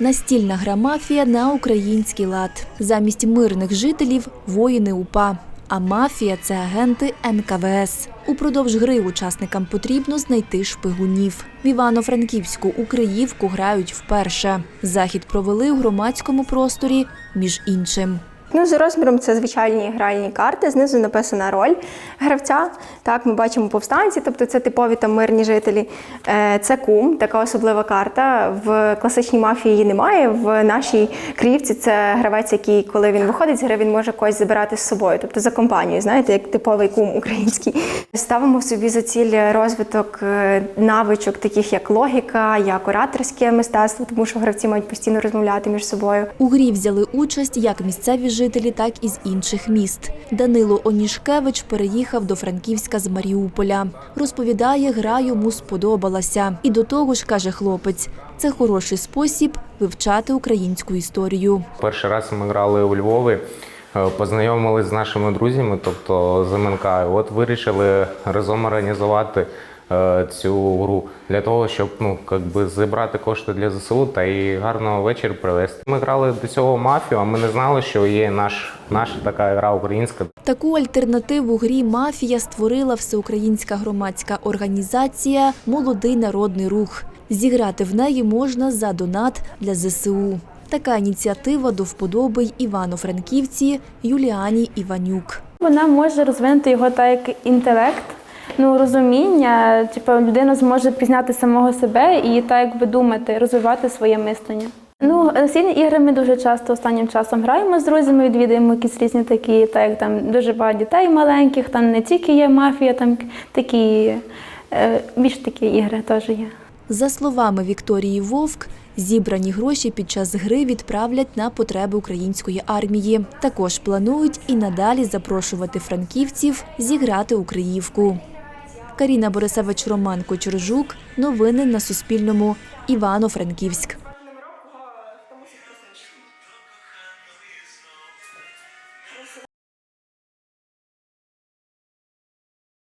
Настільна гра мафія на український лад. Замість мирних жителів воїни УПА. А мафія це агенти НКВС. Упродовж гри учасникам потрібно знайти шпигунів. В Івано-Франківську у Криївку грають вперше. Захід провели у громадському просторі, між іншим. Ну, за розміром це звичайні гральні карти. Знизу написана роль гравця. Так, ми бачимо повстанці, тобто це типові там мирні жителі. Е, Це кум, така особлива карта. В класичній мафії її немає. В нашій Криївці це гравець, який, коли він виходить з гри, він може когось забирати з собою, тобто за компанію, знаєте, як типовий кум український. Ставимо собі за ціль розвиток е, навичок, таких як логіка, як ораторське мистецтво, тому що гравці мають постійно розмовляти між собою. У грі взяли участь як місцеві жителі, так і з інших міст. Данило Онішкевич переїхав до Франківська з Маріуполя. Розповідає, гра йому сподобалася. І до того ж, каже хлопець, це хороший спосіб вивчати українську історію. Перший раз ми грали у Львові, е, познайомилися з нашими друзями, тобто з МНК. От вирішили разом організувати цю гру для того, щоб ну якби зібрати кошти для ЗСУ та і гарно вечір провести. Ми грали до цього мафію, а ми не знали, що є наш наша така гра українська. Таку альтернативу грі мафія створила всеукраїнська громадська організація Молодий народний рух. Зіграти в неї можна за донат для ЗСУ. Така ініціатива до вподоби й Івано-Франківці Юліані Іванюк. Вона може розвинути його так як інтелект, ну розуміння, типу людина зможе пізнати самого себе і так якби думати, розвивати своє мислення. Ну, настільні ігри ми дуже часто останнім часом граємо з друзями, відвідуємо якісь різні такі, так як там дуже багато дітей маленьких, там не тільки є мафія, там такі е, більш такі ігри теж є. За словами Вікторії Вовк, зібрані гроші під час гри відправлять на потреби української армії. Також планують і надалі запрошувати франківців зіграти у Криївку. Каріна Борисевич Роман Кочержук. Новини на Суспільному. Івано-Франківськ.